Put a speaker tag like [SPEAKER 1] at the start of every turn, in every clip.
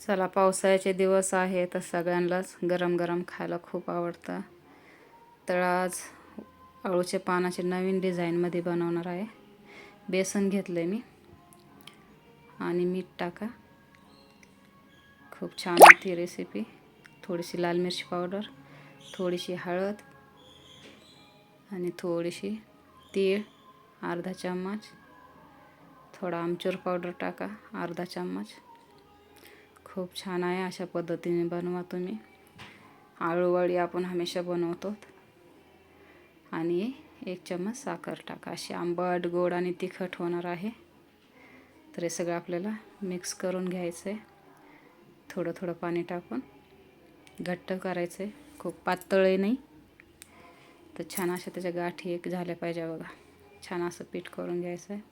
[SPEAKER 1] चला पावसाळ्याचे दिवस आहे तर सगळ्यांनाच गरम गरम खायला खूप आवडतं. तर आज अळूच्या पानाचे नवीन डिझाईनमध्ये बनवणार आहे. बेसन घेतलं आहे मी. आणि मीठ टाका. खूप छान होती रेसिपी थोडीशी लाल मिरची पावडर थोडीशी हळद आणि थोडीशी तीळ अर्धा चम्मच. थोडा आमचूर पावडर टाका अर्धा चम्मच. खूप छान आहे अशा पद्धतीने बनवा तुम्ही. आळूवडी आपण हमेशा बनवतो. आणि एक चम्मच साखर टाका. अशी आंबट गोड आणि तिखट होणार आहे. तर हे सगळं आपल्याला मिक्स करून घ्यायचं आहे थोडं थोडं पाणी टाकून घट्ट करायचं आहे खूप पातळही नाही. तर छान अशा त्याच्या गाठी एक झाल्या पाहिजे बघा. छान असं पीठ करून घ्यायचं आहे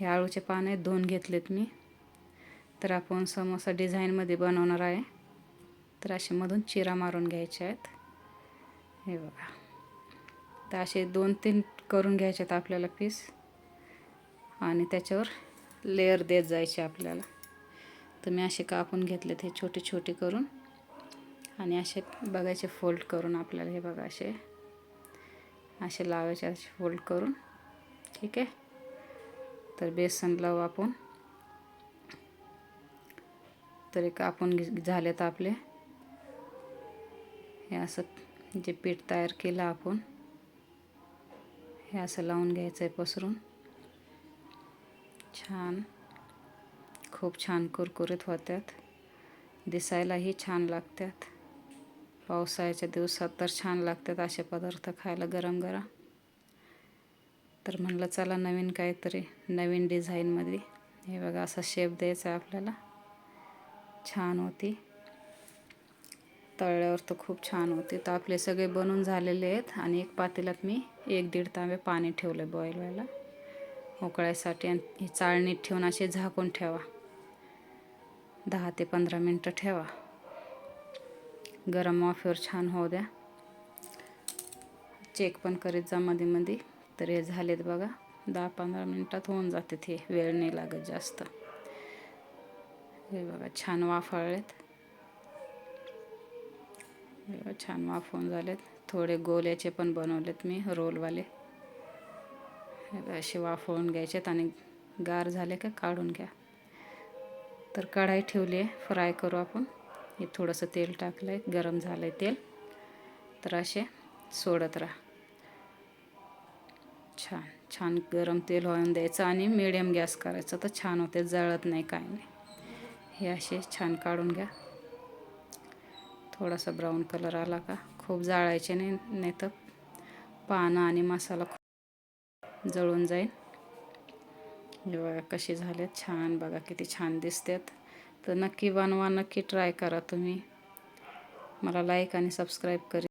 [SPEAKER 1] हे आळूचे पाने दोन घेतलेत मी. तर आपण समोसा डिझाईनमध्ये बनवणार आहे. तर असे मधून चिरा मारून घ्यायचे आहेत. हे बघा. तर असे दोन तीन करून घ्यायचे आहेत आपल्याला पीस आणि त्याच्यावर लेअर देत जायचे आपल्याला. तुम्ही असे कापून घेतलेत हे छोटे छोटे करून. आणि असे बघायचे फोल्ड करून आपल्याला हे बघा असे. असे लावायचे असे फोल्ड करून. ठीक आहे? तर बेसन लावू आपण. तर एक आपण झालेत आपले. हे असं जे पीठ तयार केलं आपण हे असं लावून घ्यायचं आहे पसरून. छान. खूप छान कुरकुरीत होत्यात. दिसायलाही छान लागतात पावसाळ्याच्या दिवसात तर छान लागतात असे पदार्थ खायला गरम गरम. तर म्हणलं चला नवीन काहीतरी नवीन डिझाईनमध्ये. हे बघा असा शेप द्यायचा आहे आपल्याला. छान होती. तळल्यावर तर खूप छान होते. तर आपले सगळे बनून झालेले आहेत आणि एक पातेल्यात मी एक दीड तांबे पाणी ठेवलं बॉईल व्हायला. उकळायसाठी आणि ही चाळणीत ठेवून असे झाकून ठेवा. दहा ते पंधरा मिनटं ठेवा. गरम वाफेवर छान होऊ द्या. चेक पण करीत जा मध्ये मध्ये तर हे झालेत बघा. दहा पंधरा मिनटात होऊन जाते ते. वेळ नाही लागत जास्त. हे बघा छान वाफाळलेत. बघा छान वाफवून झालेत. थोडे गोल्याचे पण बनवलेत मी रोलवाले. असे वाफवून घ्यायचेत आणि गार झाले का काढून घ्या. तर कढाई ठेवली आहे फ्राय करू आपण. हे थोडंसं तेल टाकलं आहे गरम झालं आहे तेल. तर असे सोडत राहा. छान छान गरम तेल होऊन द्यायचं आणि मिडियम गॅस करायचं. तर छान होते जळत नाही काय नाही. हे असे छान काढून घ्या. थोडासा ब्राऊन कलर आला का खूप जाळायचे नाही नाही तर पानं आणि मसाला खूप जळून जाईल. हे बघा कसे झालेत छान बघा किती छान दिसतात. तर नक्की बनवा नक्की ट्राय करा तुम्ही. मला लाईक आणि सबस्क्राईब करी.